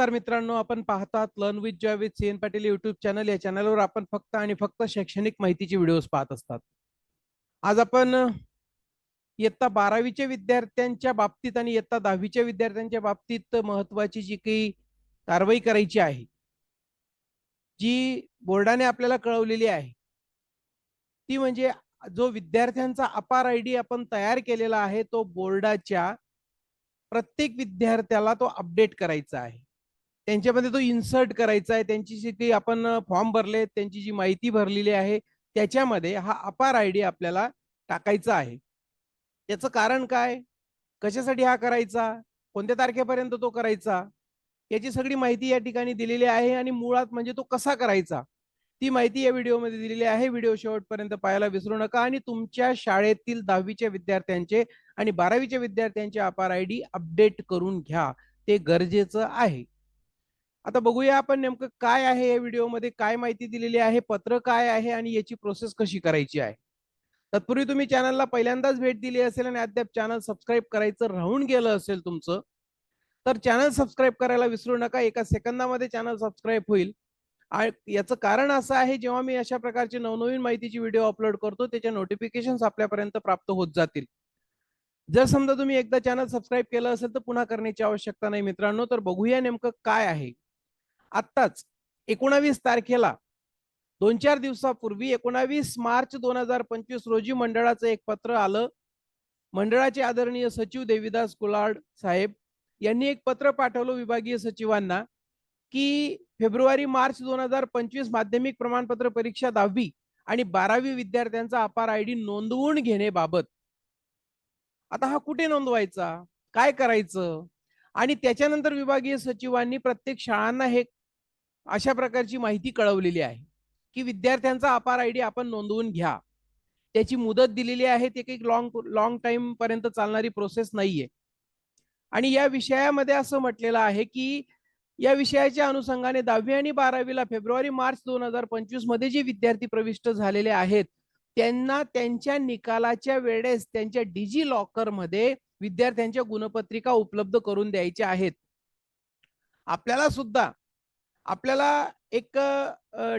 नमस्कार मित्रांनो आपण पाहतात learn with joy with C N Patil YouTube channel या चॅनलवर आपण फक्त आणि फक्त शैक्षणिक माहितीचे व्हिडिओज पाहत असतात. आज आपण इयत्ता बारावीच्या विद्यार्थ्यांच्या बाबतीत आणि इयत्ता दहावीच्या विद्यार्थ्यांच्या बाबतीत महत्वाची जी काही कारवाई करायची आहे जी बोर्डाने आपल्याला कळवलेली आहे ती म्हणजे जो विद्यार्थ्यांचा अपार आय डी आपण तयार केलेला आहे तो बोर्डाच्या प्रत्येक विद्यार्थ्याला तो अपडेट करायचा आहे. त्यांच्यामध्ये तो इन्सर्ट करायचा आहे. त्यांची जी काही आपण फॉर्म भरले त्यांची जी माहिती भरलेली आहे त्याच्यामध्ये हा अपार आय डी आपल्याला टाकायचा आहे. त्याचं कारण काय? कशासाठी हा करायचा? कोणत्या तारखेपर्यंत तो करायचा? याची सगळी माहिती या ठिकाणी दिलेली आहे आणि मुळात म्हणजे तो कसा करायचा? ती माहिती या व्हिडिओमध्ये दिलेली आहे. व्हिडिओ शेवटपर्यंत पाहायला विसरू नका आणि तुमच्या शाळेतील दहावीच्या विद्यार्थ्यांचे आणि बारावीच्या विद्यार्थ्यांचे अपार आय डी अपडेट करून घ्या. ते गरजेचं आहे. आता बघूया आपण नेमकं काय आहे या व्हिडिओमध्ये काय माहिती दिलेली आहे पत्र काय आहे आणि याची प्रोसेस कशी करायची आहे. तत्पूर्वी तुम्ही चॅनलला पहिल्यांदाच भेट दिली असेल आणि अद्याप चॅनल सबस्क्राईब करायचं राहून गेलं असेल तुमचं तर चॅनल सबस्क्राईब करायला विसरू नका. एका सेकंदामध्ये चॅनल सबस्क्राईब होईल. याचं कारण असं आहे जेव्हा मी अशा प्रकारची नवनवीन माहितीची व्हिडिओ अपलोड करतो त्याच्या नोटिफिकेशन आपल्यापर्यंत प्राप्त होत जातील. जर समजा तुम्ही एकदा चॅनल सबस्क्राईब केलं असेल तर पुन्हा करण्याची आवश्यकता नाही मित्रांनो. तर बघूया नेमकं काय आहे. आत्ताच एकोणावीस तारखेला दोन चार दिवसापूर्वी एकोणावीस मार्च दोन हजार पंचवीस रोजी मंडळाचं एक पत्र आलं. मंडळाचे आदरणीय सचिव देविदास कुलाड साहेब यांनी एक पत्र पाठवलं विभागीय सचिवांना की फेब्रुवारी मार्च दोन हजार पंचवीस माध्यमिक प्रमाणपत्र परीक्षा दहावी आणि बारावी विद्यार्थ्यांचा अपार आय डी नोंदवून घेण्याबाबत. आता हा कुठे नोंदवायचा? काय करायचं? आणि त्याच्यानंतर विभागीय सचिवांनी प्रत्येक शाळांना हे अशा प्रकारची माहिती कळवलेली आहे की विद्यार्थ्यांचा अपार आय डी आपण नोंदवून घ्या. त्याची मुदत दिलेली आहे ते काही लॉंग लॉंग टाइम पर्यंत चालणारी प्रोसेस नाहीये. आणि या विषयामध्ये असं म्हटलेलं आहे की या विषयाच्या अनुषंगाने दहावी आणि बारावीला फेब्रुवारी मार्च दोन हजार पंचवीसमध्ये जे विद्यार्थी प्रविष्ट झालेले आहेत त्यांना त्यांच्या निकालाच्या वेळेस त्यांच्या डिजी लॉकरमध्ये विद्यार्थ्यांच्या गुणपत्रिका उपलब्ध करून द्यायच्या आहेत. आपल्याला सुद्धा आपल्याला एक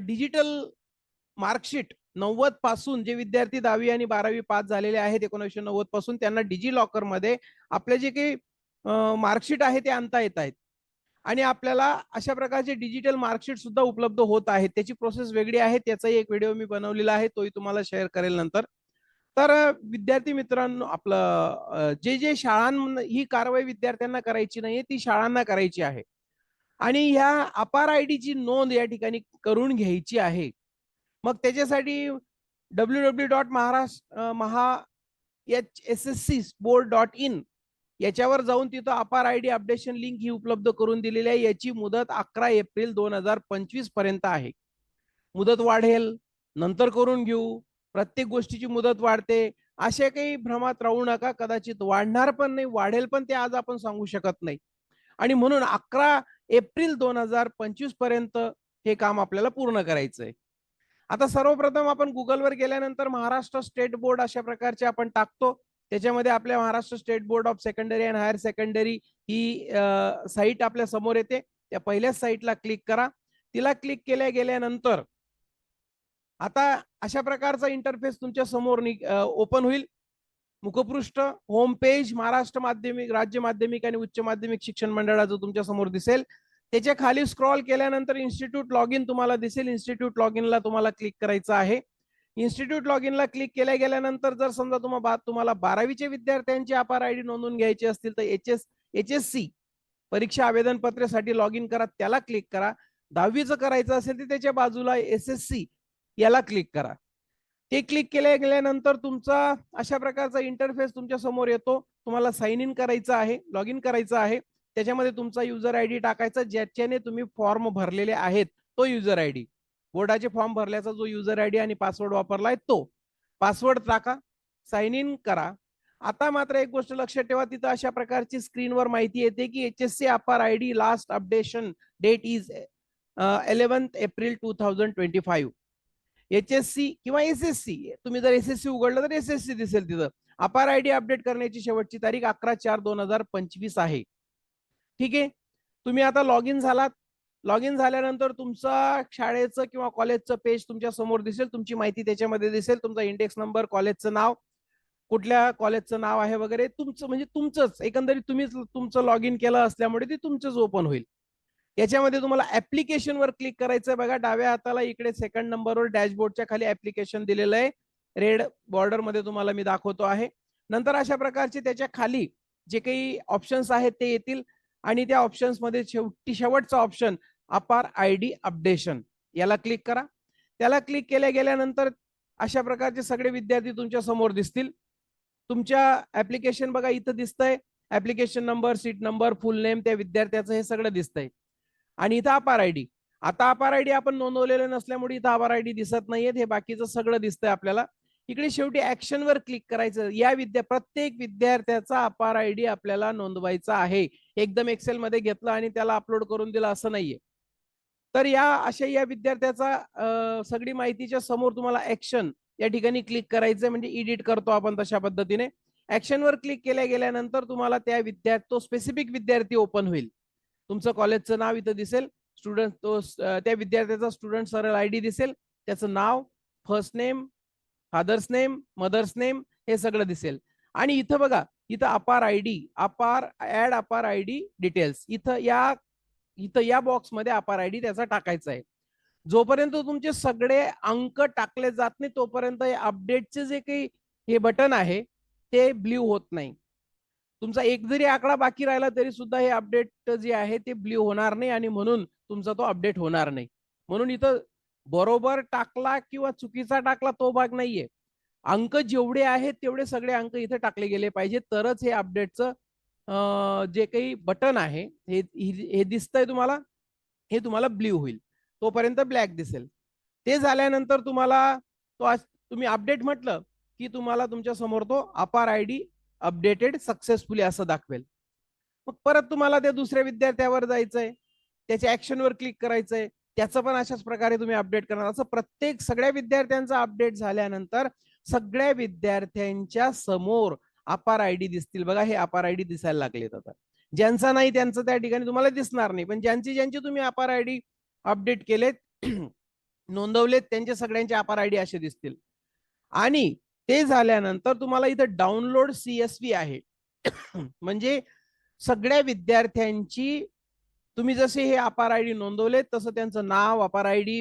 डिजिटल मार्कशीट नव्वदपासून जे विद्यार्थी दहावी आणि बारावी पास झालेले आहेत एकोणीसशे नव्वदपासून त्यांना डिजी लॉकरमध्ये आपले जे काही मार्कशीट आहे ते आणता येत आहेत. आणि आपल्याला अशा प्रकारचे डिजिटल मार्कशीट सुद्धा उपलब्ध होत आहेत. त्याची प्रोसेस वेगळी आहे. त्याचाही एक व्हिडिओ मी बनवलेला आहे. तोही तुम्हाला शेअर करेल नंतर. तर विद्यार्थी मित्रांनो आपलं जे जे शाळां ही कारवाई विद्यार्थ्यांना करायची नाहीये ती शाळांना करायची आहे. आणि ह्या अपार आय ची नोंद या ठिकाणी करून घ्यायची आहे. मग त्याच्यासाठी W W dot Maharashtra Maha H S S C board dot in याच्यावर जाऊन तिथं APAAR I D updation link ही उपलब्ध करून दिलेली आहे. याची मुदत अकरा एप्रिल दोन हजार पंचवीसपर्यंत आहे. मुदत वाढेल नंतर करून घेऊ. प्रत्येक गोष्टीची मुदत वाढते. अशा काही भ्रमात राहू नका. कदाचित वाढणार पण नाही वाढेल पण ते आज आपण सांगू शकत नाही. आणि म्हणून अकरा एप्रिल दोन हजार पंचवीसपर्यंत हे काम आपल्याला पूर्ण करायचंय. आता सर्वप्रथम आपण गुगलवर गेल्यानंतर महाराष्ट्र स्टेट बोर्ड अशा प्रकारचे आपण टाकतो. त्याच्यामध्ये आपल्या Maharashtra state board of secondary and higher secondary he site आपल्यासमोर येते. त्या पहिल्याच साईटला क्लिक करा. तिला क्लिक केल्या गेल्यानंतर आता अशा प्रकारचा इंटरफेस तुमच्यासमोर ओपन होईल. मुखपृष्ठ होम पेज महाराष्ट्र माध्यमिक राज्य माध्यमिक आणि उच्च माध्यमिक शिक्षण मंडळाचं तुमच्यासमोर दिसेल त्याच्याखाली स्क्रॉल केल्यानंतर इन्स्टिट्यूट लॉग इन तुम्हाला दिसेल. इन्स्टिट्यूट लॉग इनला तुम्हाला क्लिक करायचं आहे. इन्स्टिट्यूट लॉग इनला क्लिक केल्या गेल्यानंतर जर समजा तुम्हाला तुम्हाला बारावीचे विद्यार्थ्यांची अपार आय डी नोंदवून घ्यायची असतील तर H S H S C परीक्षा आवेदन पत्रेसाठी लॉग इन करा त्याला क्लिक करा. दहावीचं करायचं असेल तर त्याच्या बाजूला एस एस सी याला क्लिक करा. ते क्लिक केल्या गेल्यानंतर तुमचा अशा प्रकारचा इंटरफेस तुमच्यासमोर येतो. तुम्हाला साइन इन करायचं आहे लॉग इन करायचं आहे. त्याच्यामध्ये तुमचा युजर आयडी टाकायचा ज्याच्याने तुम्ही फॉर्म भरलेले आहेत तो युजर आय डी बोर्डाचे फॉर्म भरल्याचा जो युजर आयडी आणि पासवर्ड वापरलाय तो. पासवर्ड टाका साइन इन करा. आता मात्र एक गोष्ट लक्षात ठेवा तिथं अशा प्रकारची स्क्रीनवर माहिती येते की H S C APAAR I D last updation date is eleventh April two thousand twenty five H S C किंवा एस एस सी तुम्ही जर एस एस सी उघडलं तर एस एस सी दिसेल तिथं. अपार आय डी अपडेट करण्याची शेवटची तारीख अकरा चार दोन हजार पंचवीस आहे. ठीक आहे? तुम्ही आता लॉग इन झालात. लॉग इन झाल्यानंतर तुमचा शाळेचं किंवा कॉलेजचं पेज तुमच्यासमोर दिसेल. तुमची माहिती त्याच्यामध्ये दिसेल. तुमचा इंडेक्स नंबर कॉलेजचं नाव कुठल्या कॉलेजचं नाव आहे वगैरे. तुमचं म्हणजे तुमचंच. एकंदरीत तुम्हीच तुमचं लॉग इन केलं असल्यामुळे ते तुमचंच ओपन होईल. याच्यामध्ये तुम्हाला ऍप्लिकेशन वर क्लिक करायचं बघा. डाव्या हाताला इकडे सेकंड नंबरवर डॅशबोर्डच्या खाली ऍप्लिकेशन दिलेलं आहे. रेड बॉर्डरमध्ये तुम्हाला मी दाखवतो आहे. नंतर अशा प्रकारचे त्याच्याखाली जे काही ऑप्शन्स आहेत ते येतील. आणि त्या ऑप्शन्समध्ये शेवटी शेवटचा option APAAR I D updation याला क्लिक करा. त्याला क्लिक केल्या गेल्यानंतर अशा प्रकारचे सगळे विद्यार्थी तुमच्यासमोर दिसतील. तुमच्या ऍप्लिकेशन बघा इथं दिसतंय. Application number seat number full name त्या विद्यार्थ्याचं हे सगळं दिसतंय. आणि इथं अपार आय डी. आता अपार आय डी आपण नोंदवलेलं नसल्यामुळे इथं अपार आय डी दिसत नाहीयेत. हे बाकीचं सगळं दिसतंय आपल्याला. इकडे शेवटी ऍक्शन वर क्लिक करायचं. या विद्या प्रत्येक विद्यार्थ्याचा अपार आय डी आपल्याला नोंदवायचा आहे. एकदम एक्सेल मध्ये घेतलं आणि त्याला अपलोड करून दिलं असं नाहीये. तर या अशा या विद्यार्थ्याचा सगळी माहितीच्या समोर तुम्हाला ऍक्शन या ठिकाणी क्लिक करायचंय. म्हणजे एडिट करतो आपण तशा पद्धतीने. ऍक्शन वर क्लिक केल्या गेल्यानंतर तुम्हाला त्या विद्यार्थी तो स्पेसिफिक विद्यार्थी ओपन होईल. तुमचं कॉलेजचं नाव इथं दिसेल. स्टुडंट तो त्या विद्यार्थ्याचा स्टुडंट सरळ आय डी दिसेल. त्याचं नाव first name father's name mother's name हे सगळं दिसेल. आणि इथं बघा इथं APAAR I D APAAR add APAAR I D details इथं या इथं या बॉक्समध्ये अपार आय डी त्याचा टाकायचा आहे. जोपर्यंत तुमचे सगळे अंक टाकले जात नाही तोपर्यंत अपडेटचे जे काही हे बटन आहे ते ब्ल्यू होत नाही. तुमचा एक जरी आकडा बाकी राहिला तरी सुद्धा हे अपडेट जे आहे ते ब्ल्यू होणार नाही आणि म्हणून तुमचा तो अपडेट होणार नाही. म्हणून इथं बरोबर टाकला किंवा चुकीचा टाकला तो भाग नाहीये. अंक जेवढे आहेत तेवढे सगळे अंक इथे टाकले गेले पाहिजे. तरच हे अपडेटचं जे काही बटन आहे हे दिसतंय तुम्हाला हे तुम्हाला ब्ल्यू होईल. तोपर्यंत ब्लॅक दिसेल. ते झाल्यानंतर तुम्हाला तो तुम्ही अपडेट म्हटलं की तुम्हाला तुमच्यासमोर तो अपार आय डी अपडेटेड सक्सेसफुली असं दाखवेल. मग परत तुम्हाला त्या दुसऱ्या विद्यार्थ्यावर जायचंय त्याच्या ऍक्शनवर क्लिक करायचंय त्याचं पण अशाच प्रकारे तुम्ही अपडेट करणार. असं प्रत्येक सगळ्या विद्यार्थ्यांचा अपडेट झाल्यानंतर सगळ्या विद्यार्थ्यांच्या समोर अपार आय डी दिसतील. बघा हे अपार आय डी दिसायला लागलेत आता. ज्यांचा नाही त्यांचं त्या ठिकाणी तुम्हाला दिसणार नाही. पण ज्यांची ज्यांची तुम्ही अपार आय डी अपडेट केलेत नोंदवलेत त्यांचे सगळ्यांचे अपार आय डी असे दिसतील. आणि ते झाल्यानंतर तुम्हाला इथं डाउनलोड सीएसव्ही आहे. म्हणजे सगळ्या विद्यार्थ्यांची तुम्ही जसे हे अपार आय डी नोंदवले तसं त्यांचं नाव अपार आय डी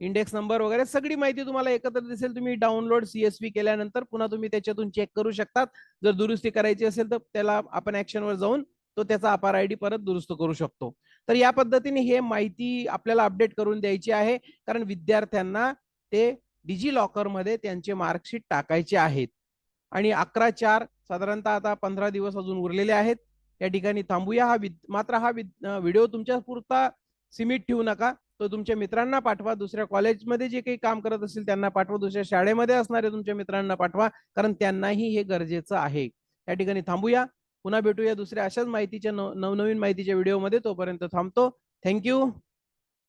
इंडेक्स नंबर वगैरे सगळी माहिती तुम्हाला एकत्र दिसेल. तुम्ही डाउनलोड सीएसव्ही केल्यानंतर पुन्हा तुम्ही त्याच्यातून चेक करू शकतात. जर दुरुस्ती करायची असेल तर त्याला आपण ऍक्शनवर जाऊन तो त्याचा अपार आय डी परत दुरुस्त करू शकतो. तर या पद्धतीने हे माहिती आपल्याला अपडेट करून द्यायची आहे. कारण विद्यार्थ्यांना ते डिजी लॉकरमध्ये त्यांचे मार्कशीट टाकायचे आहेत. आणि अकरा चार साधारणतः आता पंधरा दिवस अजून उरलेले आहेत. या ठिकाणी थांबूया. हा मात्र हा व्हिडिओ तुमच्या पुरता सिमिट ठेवू नका. तो तुमच्या मित्रांना पाठवा. दुसऱ्या कॉलेजमध्ये जे काही काम करत असतील त्यांना पाठवा. दुसऱ्या शाळेमध्ये असणारे तुमच्या मित्रांना पाठवा कारण त्यांनाही हे गरजेचं आहे. या ठिकाणी थांबूया. पुन्हा भेटूया दुसऱ्या अशाच माहितीच्या नवनवीन माहितीच्या व्हिडिओमध्ये. तोपर्यंत थांबतो. थँक्यू.